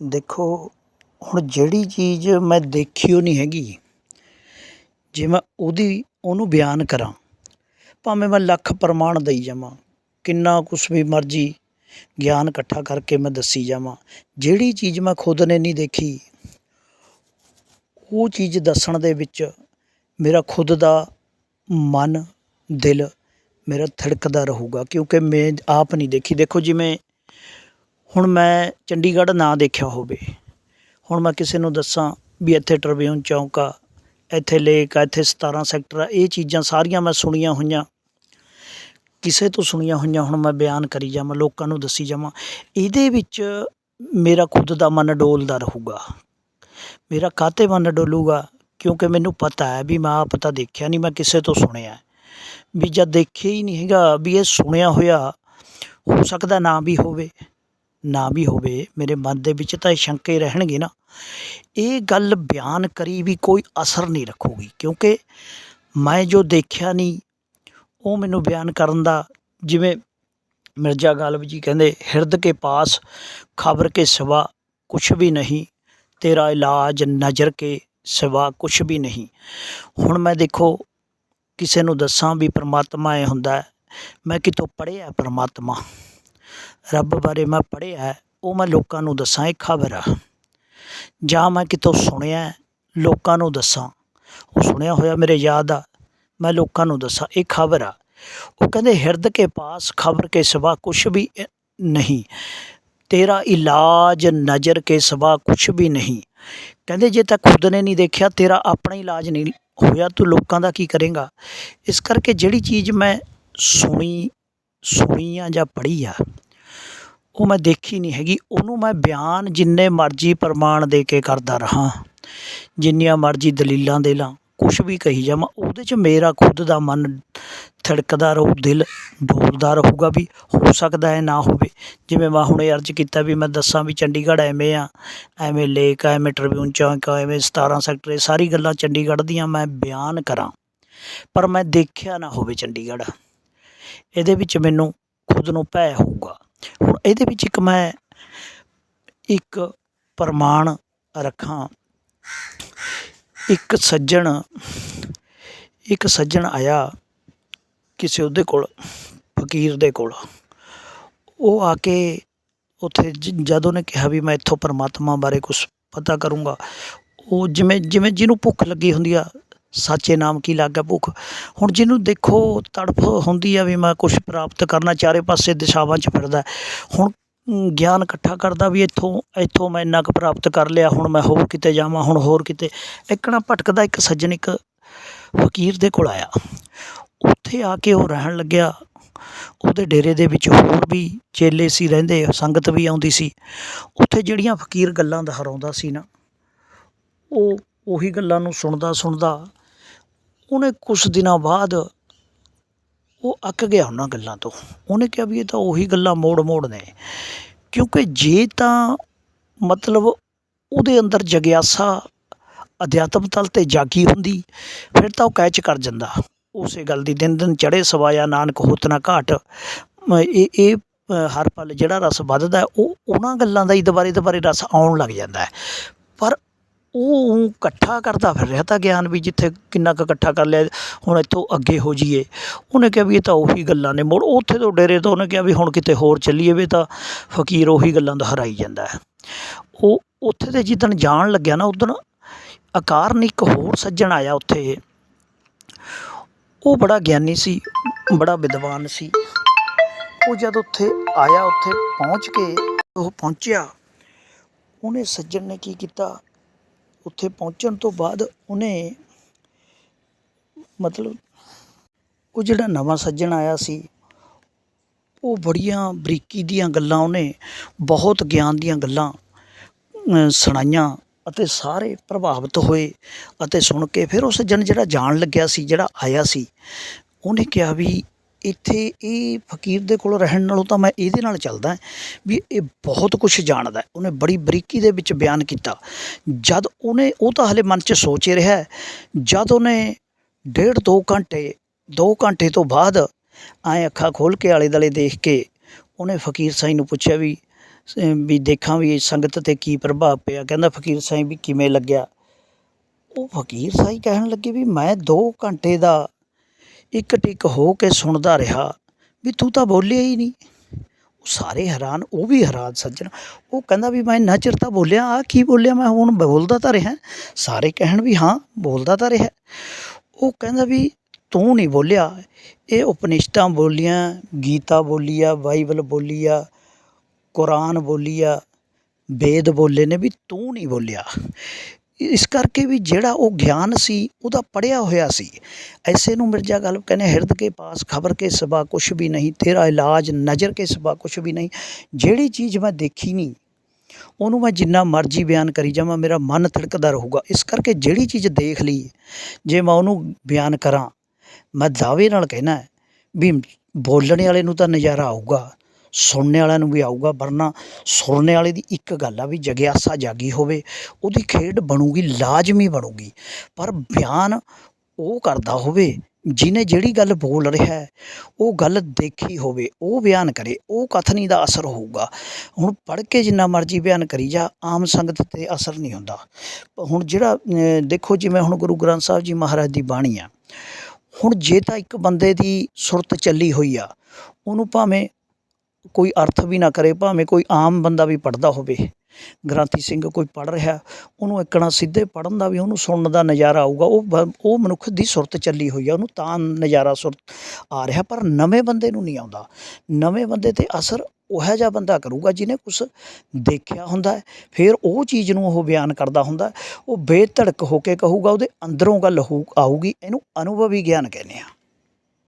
ਦੇਖੋ, ਹੁਣ ਜਿਹੜੀ ਚੀਜ਼ ਮੈਂ ਦੇਖੀ ਓ ਨਹੀਂ ਹੈਗੀ। ਜੇ ਮੈਂ ਉਹਦੀ, ਉਹਨੂੰ ਬਿਆਨ ਕਰਾਂ, ਭਾਵੇਂ ਮੈਂ ਲੱਖ ਪ੍ਰਮਾਣ ਦੇਈ ਜਾਵਾਂ, ਕਿੰਨਾ ਕੁਛ ਵੀ ਮਰਜ਼ੀ ਗਿਆਨ ਇਕੱਠਾ ਕਰਕੇ ਮੈਂ ਦੱਸੀ ਜਾਵਾਂ, ਜਿਹੜੀ ਚੀਜ਼ ਮੈਂ ਖੁਦ ਨੇ ਨਹੀਂ ਦੇਖੀ, ਉਹ ਚੀਜ਼ ਦੱਸਣ ਦੇ ਵਿੱਚ ਮੇਰਾ ਖੁਦ ਦਾ ਮਨ, ਦਿਲ ਮੇਰਾ ਥਿੜਕਦਾ ਰਹੂਗਾ, ਕਿਉਂਕਿ ਮੈਂ ਆਪ ਨਹੀਂ ਦੇਖੀ। ਦੇਖੋ, ਜਿਵੇਂ ਹੁਣ ਮੈਂ ਚੰਡੀਗੜ੍ਹ ਨਾ ਦੇਖਿਆ ਹੋਵੇ। ਹੁਣ ਮੈਂ ਕਿਸੇ ਨੂੰ ਦੱਸਾਂ ਵੀ ਇੱਥੇ ਟ੍ਰਿਬਿਊਨ ਚੌਂਕ ਆ, ਇੱਥੇ ਲੇਕ ਆ, ਇੱਥੇ 17 ਸੈਕਟਰ ਆ, ਇਹ ਚੀਜ਼ਾਂ ਸਾਰੀਆਂ ਮੈਂ ਸੁਣੀਆਂ ਹੋਈਆਂ। ਕਿਸੇ ਤੋਂ ਸੁਣੀਆਂ ਹੋਈਆਂ ਹੁਣ ਮੈਂ ਬਿਆਨ ਕਰੀ ਜਾਵਾਂ, ਲੋਕਾਂ ਨੂੰ ਦੱਸੀ ਜਾਵਾਂ। ਇਹਦੇ ਵਿੱਚ ਮੇਰਾ ਖੁਦ ਦਾ ਮਨ ਡੋਲਦਾ ਰਹੂਗਾ। ਮੇਰਾ ਕਾਹਤੇ ਮਨ ਡੋਲੂਗਾ? ਕਿਉਂਕਿ ਮੈਨੂੰ ਪਤਾ ਹੈ ਵੀ ਮੈਂ ਆਪ ਤਾਂ ਦੇਖਿਆ ਨਹੀਂ, ਮੈਂ ਕਿਸੇ ਤੋਂ ਸੁਣਿਆ। ਵੀ ਜਦ ਦੇਖਿਆ ਹੀ ਨਹੀਂ ਹੈਗਾ ਵੀ ਇਹ ਸੁਣਿਆ ਹੋਇਆ, ਹੋ ਸਕਦਾ ਨਾ ਵੀ ਹੋਵੇ। ਨਾ ਵੀ ਹੋਵੇ, ਮੇਰੇ ਮਨ ਦੇ ਵਿੱਚ ਤਾਂ ਇਹ ਸ਼ੰਕੇ ਰਹਿਣਗੇ ਨਾ। ਇਹ ਗੱਲ ਬਿਆਨ ਕਰੀ ਵੀ ਕੋਈ ਅਸਰ ਨਹੀਂ ਰੱਖੂਗੀ, ਕਿਉਂਕਿ ਮੈਂ ਜੋ ਦੇਖਿਆ ਨਹੀਂ, ਉਹ ਮੈਨੂੰ ਬਿਆਨ ਕਰਨ ਦਾ ਜਿਵੇਂ ਮਿਰਜ਼ਾ ਗਾਲਬ ਜੀ ਕਹਿੰਦੇ, ਹਿਰਦ ਕੇ ਪਾਸ, ਖਬਰ ਕੇ ਸਿਵਾ ਕੁਛ ਵੀ ਨਹੀਂ, ਤੇਰਾ ਇਲਾਜ ਨਜ਼ਰ ਕੇ ਸਿਵਾ ਕੁਛ ਵੀ ਨਹੀਂ। ਹੁਣ ਮੈਂ ਦੇਖੋ, ਕਿਸੇ ਨੂੰ ਦੱਸਾਂ ਵੀ ਪਰਮਾਤਮਾ ਇਹ ਹੁੰਦਾ ਮੈਂ ਕਿਤੋਂ ਪੜ੍ਹਿਆ ਪਰਮਾਤਮਾ? ਰੱਬ ਬਾਰੇ ਮੈਂ ਪੜ੍ਹਿਆ ਉਹ ਮੈਂ ਲੋਕਾਂ ਨੂੰ ਦੱਸਾਂ, ਇਹ ਖਬਰ ਆ। ਜਾਂ ਮੈਂ ਕਿਤੋਂ ਸੁਣਿਆ ਲੋਕਾਂ ਨੂੰ ਦੱਸਾਂ। ਉਹ ਸੁਣਿਆ ਹੋਇਆ ਮੇਰੇ ਯਾਦ ਆ, ਮੈਂ ਲੋਕਾਂ ਨੂੰ ਦੱਸਾਂ, ਇਹ ਖਬਰ ਆ। ਉਹ ਕਹਿੰਦੇ, ਹਿਰਦ ਕੇ ਪਾਸ ਖਬਰ ਕੇ ਸਿਵਾ ਕੁਛ ਵੀ ਨਹੀਂ। ਤੇਰਾ ਇਲਾਜ ਨਜ਼ਰ ਕੇ ਸਿਵਾ ਕੁਛ ਵੀ ਨਹੀਂ। ਕਹਿੰਦੇ, ਜੇ ਤਾਂ ਖੁਦ ਨੇ ਨਹੀਂ ਦੇਖਿਆ, ਤੇਰਾ ਆਪਣਾ ਇਲਾਜ ਨਹੀਂ ਹੋਇਆ, ਤੂੰ ਲੋਕਾਂ ਦਾ ਕੀ ਕਰੇਗਾ? ਇਸ ਕਰਕੇ ਜਿਹੜੀ ਚੀਜ਼ ਮੈਂ ਸੁਣੀ ਸੁਣੀ ਆ ਜਾਂ ਪੜ੍ਹੀ ਆ ਉਹ ਮੈਂ ਦੇਖੀ ਨਹੀਂ ਹੈਗੀ। ਉਹਨੂੰ ਮੈਂ ਬਿਆਨ ਜਿੰਨੇ ਮਰਜ਼ੀ ਪ੍ਰਮਾਣ ਦੇ ਕੇ ਕਰਦਾ ਰਹਾਂ, ਜਿੰਨੀਆਂ ਮਰਜ਼ੀ ਦਲੀਲਾਂ ਦੇ ਲਾਂ, ਕੁਛ ਵੀ ਕਹੀ ਜਾਵਾਂ, ਉਹਦੇ 'ਚ ਮੇਰਾ ਖੁਦ ਦਾ ਮਨ ਥਿੜਕਦਾ ਰਹੂ, ਦਿਲ ਡੋਲਦਾ ਰਹੂਗਾ ਵੀ ਹੋ ਸਕਦਾ ਹੈ ਨਾ ਹੋਵੇ। ਜਿਵੇਂ ਮੈਂ ਹੁਣੇ ਅਰਜ਼ ਕੀਤਾ ਵੀ ਮੈਂ ਦੱਸਾਂ ਵੀ ਚੰਡੀਗੜ੍ਹ ਐਵੇਂ ਆ, ਐਵੇਂ ਲੇਕ ਆ ਐਵੇਂ ਟ੍ਰਿਬਿਊਨ ਚੌਂਕ ਆ ਐਵੇਂ 17 ਸੈਕਟਰ ਇਹ ਸਾਰੀ ਗੱਲਾਂ ਚੰਡੀਗੜ੍ਹ ਦੀਆਂ ਮੈਂ ਬਿਆਨ ਕਰਾਂ, ਪਰ ਮੈਂ ਦੇਖਿਆ ਨਾ ਹੋਵੇ ਚੰਡੀਗੜ੍ਹ। ਇਹਦੇ ਵਿੱਚ ਮੈਨੂੰ ਖੁਦ ਨੂੰ ਭੈ ਹੋਊਗਾ। ਹੁਣ ਇਹਦੇ ਵਿੱਚ ਇੱਕ ਮੈਂ ਇੱਕ ਪ੍ਰਮਾਣ ਰੱਖਾਂ। ਇੱਕ ਸੱਜਣ ਇੱਕ ਸੱਜਣ ਆਇਆ ਕਿਸੇ ਉਹਦੇ ਕੋਲ, ਫਕੀਰ ਦੇ ਕੋਲ। ਉਹ ਆ ਕੇ ਉੱਥੇ ਜ- ਜਦ ਉਹਨੇ ਕਿਹਾ ਵੀ ਮੈਂ ਇੱਥੋਂ ਪਰਮਾਤਮਾ ਬਾਰੇ ਕੁਝ ਪਤਾ ਕਰੂੰਗਾ, ਉਹ ਜਿਵੇਂ ਜਿਵੇਂ ਜਿਹਨੂੰ ਭੁੱਖ ਲੱਗੀ ਹੁੰਦੀ ਆ ਸਾਚੇ ਨਾਮ ਕੀ ਲੱਗਾ ਭੁੱਖ। ਹੁਣ ਜਿਹਨੂੰ ਦੇਖੋ, ਤੜਫ ਹੁੰਦੀ ਆ ਵੀ ਮੈਂ ਕੁਛ ਪ੍ਰਾਪਤ ਕਰਨਾ, ਚਾਰੇ ਪਾਸੇ ਦਿਸ਼ਾਵਾਂ 'ਚ ਫਿਰਦਾ ਹੁਣ ਗਿਆਨ ਇਕੱਠਾ ਕਰਦਾ ਵੀ ਇੱਥੋਂ ਇੱਥੋਂ ਮੈਂ ਇੰਨਾ ਕੁ ਪ੍ਰਾਪਤ ਕਰ ਲਿਆ, ਹੁਣ ਮੈਂ ਹੋਰ ਕਿਤੇ ਜਾਵਾਂ, ਹੁਣ ਹੋਰ ਕਿਤੇ। ਇੱਕਣਾ ਭਟਕਦਾ ਇੱਕ ਸੱਜਣ, ਇੱਕ ਫਕੀਰ ਦੇ ਕੋਲ ਆਇਆ। ਉੱਥੇ ਆ ਕੇ ਉਹ ਰਹਿਣ ਲੱਗਿਆ। ਉਹਦੇ ਡੇਰੇ ਦੇ ਵਿੱਚ ਹੋਰ ਵੀ ਚੇਲੇ ਸੀ ਰਹਿੰਦੇ, ਸੰਗਤ ਵੀ ਆਉਂਦੀ ਸੀ। ਉੱਥੇ ਜਿਹੜੀਆਂ ਫਕੀਰ ਗੱਲਾਂ ਦੁਹਰਾਉਂਦਾ ਸੀ ਨਾ, ਉਹ ਉਹੀ ਗੱਲਾਂ ਨੂੰ ਸੁਣਦਾ ਸੁਣਦਾ ਉਹਨੇ ਕੁਝ ਦਿਨਾਂ ਬਾਅਦ ਉਹ ਅੱਕ ਗਿਆ ਉਹਨਾਂ ਗੱਲਾਂ ਤੋਂ। ਉਹਨੇ ਕਿਹਾ ਵੀ ਇਹ ਤਾਂ ਉਹੀ ਗੱਲਾਂ ਮੋੜ ਮੋੜ ਨੇ। ਕਿਉਂਕਿ ਜੇ ਤਾਂ ਮਤਲਬ ਉਹਦੇ ਅੰਦਰ ਜਗਿਆਸਾ ਅਧਿਆਤਮ ਤਲ ਤੇ ਜਾਗੀ ਹੁੰਦੀ, ਫਿਰ ਤਾਂ ਉਹ ਕੈਚ ਕਰ ਜਾਂਦਾ। ਉਸੇ ਗੱਲ ਦੀ ਦਿਨ ਦਿਨ ਚੜੇ ਸਵਾਇਆ ਨਾਨਕ ਹੋਤ ਨਾ ਘਾਟ। ਇਹ ਇਹ ਹਰ ਪਲ ਜਿਹੜਾ ਰਸ ਵੱਧਦਾ, ਉਹ ਉਹਨਾਂ ਗੱਲਾਂ ਦਾ ਹੀ ਦੁਬਾਰੇ ਦੁਬਾਰੇ ਰਸ ਆਉਣ ਲੱਗ ਜਾਂਦਾ ਹੈ। ਉਹ ਊਂ ਇਕੱਠਾ ਕਰਦਾ ਫਿਰ ਰਿਹਾ ਤਾ ਗਿਆਨ ਵੀ ਜਿੱਥੇ ਕਿੰਨਾ ਕੁ ਇਕੱਠਾ ਕਰ ਲਿਆ, ਹੁਣ ਇੱਥੋਂ ਅੱਗੇ ਹੋ ਜਾਈਏ। ਉਹਨੇ ਕਿਹਾ ਵੀ ਇਹ ਤਾਂ ਉਹੀ ਗੱਲਾਂ ਨੇ, ਮੁੜ ਉੱਥੇ ਤੋਂ ਡੇਰੇ ਤੋਂ ਉਹਨੇ ਕਿਹਾ ਵੀ ਹੁਣ ਕਿਤੇ ਹੋਰ ਚੱਲੀਏ ਵੀ ਤਾਂ ਫਕੀਰ ਉਹੀ ਗੱਲਾਂ ਦੁਹਰਾਈ ਜਾਂਦਾ ਹੈ। ਉਹ ਉੱਥੇ ਤੇ ਜਿੱਦਣ ਜਾਣ ਲੱਗਿਆ ਨਾ, ਉਦਣ ਅਕਾਰਨ ਇੱਕ ਹੋਰ ਸੱਜਣ ਆਇਆ ਉੱਥੇ। ਉਹ ਬੜਾ ਗਿਆਨੀ ਸੀ, ਬੜਾ ਵਿਦਵਾਨ ਸੀ। ਉਹ ਜਦ ਉੱਥੇ ਆਇਆ, ਉੱਥੇ ਪਹੁੰਚ ਕੇ ਉਹ ਪਹੁੰਚਿਆ, ਉਹਨੇ ਸੱਜਣ ਨੇ ਕੀ ਕੀਤਾ? ਉੱਥੇ ਪਹੁੰਚਣ ਤੋਂ ਬਾਅਦ ਉਹਨੇ ਮਤਲਬ ਉਹ ਜਿਹੜਾ ਨਵਾਂ ਸੱਜਣ ਆਇਆ ਸੀ, ਉਹ ਬੜੀਆਂ ਬਰੀਕੀ ਦੀਆਂ ਗੱਲਾਂ ਉਹਨੇ, ਬਹੁਤ ਗਿਆਨ ਦੀਆਂ ਗੱਲਾਂ ਸੁਣਾਈਆਂ ਅਤੇ ਸਾਰੇ ਪ੍ਰਭਾਵਿਤ ਹੋਏ ਅਤੇ ਸੁਣ ਕੇ ਫਿਰ ਉਹ ਸੱਜਣ ਜਿਹੜਾ ਜਾਣ ਲੱਗਿਆ ਸੀ, ਜਿਹੜਾ ਆਇਆ ਸੀ, ਉਹਨੇ ਕਿਹਾ ਵੀ ਇੱਥੇ ਇਹ ਫਕੀਰ ਦੇ ਕੋਲ ਰਹਿਣ ਨਾਲੋਂ ਤਾਂ ਮੈਂ ਇਹਦੇ ਨਾਲ ਚੱਲਦਾ ਵੀ ਇਹ ਬਹੁਤ ਕੁਝ ਜਾਣਦਾ ਉਹਨੇ ਬੜੀ ਬਰੀਕੀ ਦੇ ਵਿੱਚ ਬਿਆਨ ਕੀਤਾ। ਜਦ ਉਹਨੇ, ਉਹ ਤਾਂ ਹਲੇ ਮਨ 'ਚ ਸੋਚ ਰਿਹਾ ਜਦ ਉਹਨੇ ਡੇਢ ਦੋ ਘੰਟੇ 2 ਘੰਟੇ ਤੋਂ ਬਾਅਦ ਐਂ ਅੱਖਾਂ ਖੋਲ੍ਹ ਕੇ ਆਲੇ ਦੁਆਲੇ ਦੇਖ ਕੇ ਉਹਨੇ ਫਕੀਰ ਸਾਈਂ ਨੂੰ ਪੁੱਛਿਆ ਵੀ ਸ- ਵੀ ਦੇਖਾਂ ਵੀ ਸੰਗਤ 'ਤੇ ਕੀ ਪ੍ਰਭਾਵ ਪਿਆ। ਕਹਿੰਦਾ ਫਕੀਰ ਸਾਈਂ ਵੀ ਕਿਵੇਂ ਲੱਗਿਆ? ਉਹ ਫਕੀਰ ਸਾਈਂ ਕਹਿਣ ਲੱਗੇ ਵੀ ਮੈਂ 2 ਘੰਟੇ ਦਾ ਇੱਕ ਟਿਕ ਹੋ ਕੇ ਸੁਣਦਾ ਰਿਹਾ ਵੀ ਤੂੰ ਤਾਂ ਬੋਲਿਆ ਹੀ ਨਹੀਂ। ਉਹ ਸਾਰੇ ਹੈਰਾਨ, ਉਹ ਵੀ ਹੈਰਾਨ ਸੱਜਣ। ਉਹ ਕਹਿੰਦਾ ਵੀ ਮੈਂ ਇੰਨਾ ਚਿਰ ਤਾਂ ਬੋਲਿਆ ਆ ਕੀ ਬੋਲਿਆ, ਮੈਂ ਹੁਣ ਬੋਲਦਾ ਤਾਂ ਰਿਹਾ। ਸਾਰੇ ਕਹਿਣ ਵੀ ਹਾਂ, ਬੋਲਦਾ ਤਾਂ ਰਿਹਾ। ਉਹ ਕਹਿੰਦਾ ਵੀ ਤੂੰ ਨਹੀਂ ਬੋਲਿਆ। ਇਹ ਉਪਨਿਸ਼ਦਾਂ ਬੋਲੀਆਂ, ਗੀਤਾ ਬੋਲੀ ਆ ਬਾਈਬਲ ਬੋਲੀ ਆ ਕੁਰਾਨ ਬੋਲੀ ਆ ਵੇਦ ਬੋਲੇ ਨੇ ਵੀ ਤੂੰ ਨਹੀਂ ਬੋਲਿਆ। ਇਸ ਕਰਕੇ ਵੀ ਜਿਹੜਾ ਉਹ ਗਿਆਨ ਸੀ, ਉਹਦਾ ਪੜ੍ਹਿਆ ਹੋਇਆ ਸੀ। ਐਸੇ ਨੂੰ ਮਿਰਜ਼ਾ ਗਲਬ ਕਹਿੰਦੇ, ਹਿਰਦ ਕੇ ਪਾਸ, ਖਬਰ ਕੇ ਸਿਵਾ ਕੁਛ ਵੀ ਨਹੀਂ, ਤੇਰਾ ਇਲਾਜ, ਨਜ਼ਰ ਕੇ ਸਿਵਾ ਕੁਛ ਵੀ ਨਹੀਂ। ਜਿਹੜੀ ਚੀਜ਼ ਮੈਂ ਦੇਖੀ ਨਹੀਂ, ਉਹਨੂੰ ਮੈਂ ਜਿੰਨਾ ਮਰਜ਼ੀ ਬਿਆਨ ਕਰੀ ਜਾਵਾਂ, ਮੇਰਾ ਮਨ ਧੜਕਦਾ ਰਹੂਗਾ। ਇਸ ਕਰਕੇ ਜਿਹੜੀ ਚੀਜ਼ ਦੇਖ ਲਈ, ਜੇ ਮੈਂ ਉਹਨੂੰ ਬਿਆਨ ਕਰਾਂ, ਮੈਂ ਦਾਅਵੇ ਨਾਲ ਕਹਿਣਾ ਵੀ ਬੋਲਣ ਵਾਲੇ ਨੂੰ ਤਾਂ ਨਜ਼ਾਰਾ ਆਊਗਾ। ਸੁਣਨੇ ਵਾਲਿਆਂ ਨੂੰ ਵੀ ਆਊਗਾ ਵਰਨਾ ਸੁਣਨੇ ਵਾਲੇ ਦੀ ਇੱਕ ਗੱਲ ਆ ਵੀ ਜਗਿਆਸਾ ਜਾਗੀ ਹੋਵੇ, ਉਹਦੀ ਖੇਡ ਬਣੂਗੀ, ਲਾਜ਼ਮੀ ਬਣੂਗੀ, ਪਰ ਬਿਆਨ ਉਹ ਕਰਦਾ ਹੋਵੇ, ਜਿਹਨੇ ਜਿਹੜੀ ਗੱਲ ਬੋਲ ਰਿਹਾ ਉਹ ਗੱਲ ਦੇਖੀ ਹੋਵੇ, ਉਹ ਬਿਆਨ ਕਰੇ, ਉਹ ਕਥਨੀ ਦਾ ਅਸਰ ਹੋਊਗਾ। ਹੁਣ ਪੜ੍ਹ ਕੇ ਜਿੰਨਾ ਮਰਜ਼ੀ ਬਿਆਨ ਕਰੀ ਜਾ, ਆਮ ਸੰਗਤ 'ਤੇ ਅਸਰ ਨਹੀਂ ਹੁੰਦਾ। ਹੁਣ ਜਿਹੜਾ ਦੇਖੋ ਜਿਵੇਂ ਹੁਣ ਗੁਰੂ ਗ੍ਰੰਥ ਸਾਹਿਬ ਜੀ ਮਹਾਰਾਜ ਦੀ ਬਾਣੀ ਆ। ਹੁਣ ਜੇ ਤਾਂ ਇੱਕ ਬੰਦੇ ਦੀ ਸੁਰਤ ਚੱਲੀ ਹੋਈ ਆ, ਉਹਨੂੰ ਭਾਵੇਂ ਕੋਈ ਅਰਥ ਵੀ ਨਾ ਕਰੇ, ਭਾਵੇਂ ਕੋਈ ਆਮ ਬੰਦਾ ਵੀ ਪੜ੍ਹਦਾ ਹੋਵੇ। ਗ੍ਰਾਂਤੀ ਸਿੰਘ ਕੋਈ ਪੜ੍ਹ ਰਿਹਾ, ਉਹਨੂੰ ਇੱਕਣਾ ਸਿੱਧੇ ਪੜ੍ਹਨ ਦਾ ਵੀ ਉਹਨੂੰ ਸੁਣਨ ਦਾ ਨਜ਼ਾਰਾ ਆਊਗਾ। ਉਹ ਬ- ਉਹ ਮਨੁੱਖ ਦੀ ਸੁਰਤ ਚੱਲੀ ਹੋਈ ਆ, ਉਹਨੂੰ ਤਾਂ ਨਜ਼ਾਰਾ ਸੁਰਤ ਆ ਰਿਹਾ, ਪਰ ਨਵੇਂ ਬੰਦੇ ਨੂੰ ਨਹੀਂ ਆਉਂਦਾ। ਨਵੇਂ ਬੰਦੇ ਤੇ ਅਸਰ ਉਹੋ ਜਿਹਾ ਬੰਦਾ ਕਰੂਗਾ ਜਿਹਨੇ ਕੁਛ ਦੇਖਿਆ ਹੁੰਦਾ ਫਿਰ ਉਹ ਚੀਜ਼ ਨੂੰ ਉਹ ਬਿਆਨ ਕਰਦਾ ਹੁੰਦਾ ਉਹ ਬੇਧੜਕ ਹੋ ਕੇ ਕਹੂਗਾ, ਉਹਦੇ ਅੰਦਰੋਂ ਗੱਲ ਹੋਊ, ਆਊਗੀ, ਇਹਨੂੰ ਅਨੁਭਵੀ ਗਿਆਨ ਕਹਿੰਦੇ ਆ।